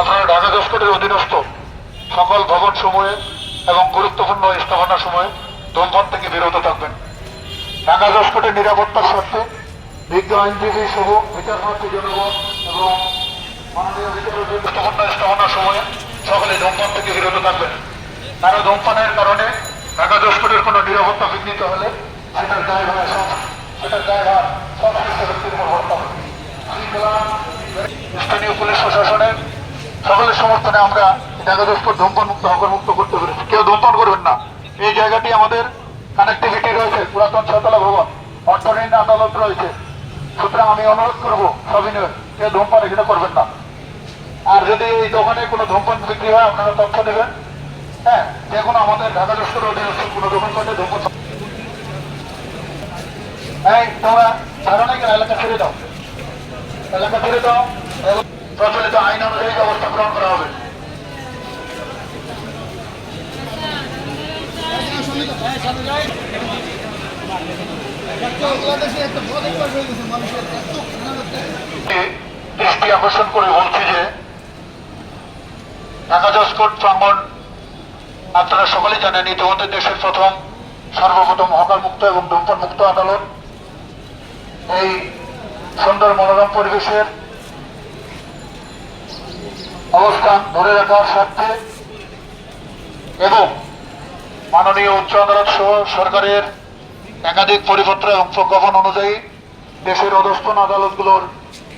আপনারা ঢাকা দশ অধীনস্থ সকল ভবন সময়ে এবং গুরুত্বপূর্ণ স্থাপনা সময়ে ধূমপান থেকে বিরত থাকবেন। ঢাকা দশ নিরাপত্তার স্বার্থে বিজ্ঞ আইনজীবী সহ বিচারপ্রার্থী জনগণ এবং মাননীয় বিচারপতি গুরুত্বপূর্ণ স্থাপনা সময়ে সকলে ধূমপান থেকে বিরত থাকবেন। কারণ ধূমপানের কারণে ঢাকা দশ কোনো নিরাপত্তা বিঘ্নিত হলে সেটার দায় হয় সেটার দায় হয় সংশ্লিষ্ট ব্যক্তির উপর স্থানীয় পুলিশ প্রশাসনের সকলের সমর্থনে আমরা দশ ধূমপান মুক্ত হকর মুক্ত করতে পেরেছি। কেউ ধূমপান করবেন না। এই জায়গাটি আমাদের কানেক্টিভিটি রয়েছে, পুরাতন ছতলা ভবন। অর্থঋণ আদালত রয়েছে। সুতরাং আমি অনুরোধ করব সবিনয়, কেউ ধূমপান এখানে করবেন না। আর যদি এই দোকানে কোনো ধূমপান বিক্রি হয়, আপনারা তথ্য দেবেন। হ্যাঁ যে কোনো আমাদের ঢাকা দশের অধীনস্থ কোনো দোকান করলে ধূমপান এই, তোমরা নাকি এলাকা ছেড়ে দাও। এলাকা ছেড়ে দাও। প্রচলিত আইন অনুযায়ী ব্যবস্থা গ্রহণ করা হবে। যে আপনারা সকলেই জানেন, ইতিমধ্যে দেশের প্রথম সর্বপ্রথম হকার মুক্ত এবং ধূমপান মুক্ত আদালত এই সুন্দর মনোরম পরিবেশের অবস্থান ধরে রাখার স্বার্থে এবং মাননীয় উচ্চ আদালত সহ সরকারের একাধিক পরিপত্র এবং প্রজ্ঞাপন অনুযায়ী দেশের অধস্থন আদালতগুলোর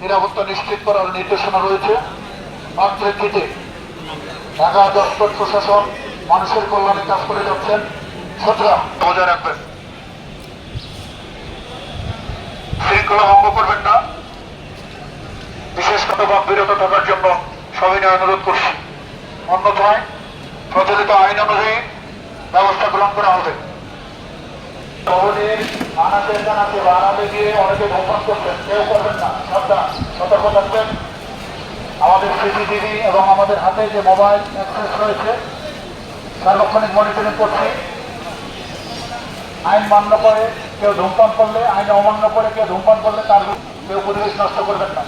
নিরাপত্তা নিশ্চিত করার নির্দেশনা রয়েছে। তার প্রেক্ষিতে ঢাকা দপ্তর প্রশাসন মানুষের কল্যাণে কাজ করে যাচ্ছেন। সুতরাং বজায় রাখবেন। শৃঙ্খলা ভঙ্গ করবেন না। বিশেষ বা বিরত থাকার সবিনয় অনুরোধ করছি অন্যথায় প্রচলিত আইন অনুযায়ী ব্যবস্থা গ্রহণ করা হবে। আমাদের এবং আমাদের হাতে যে মোবাইল রয়েছে করছি। আইন মান্য করে কেউ ধূমপান করলে, আইন অমান্য করে কেউ ধূমপান করলে তার কেউ পরিবেশ নষ্ট করবেন না।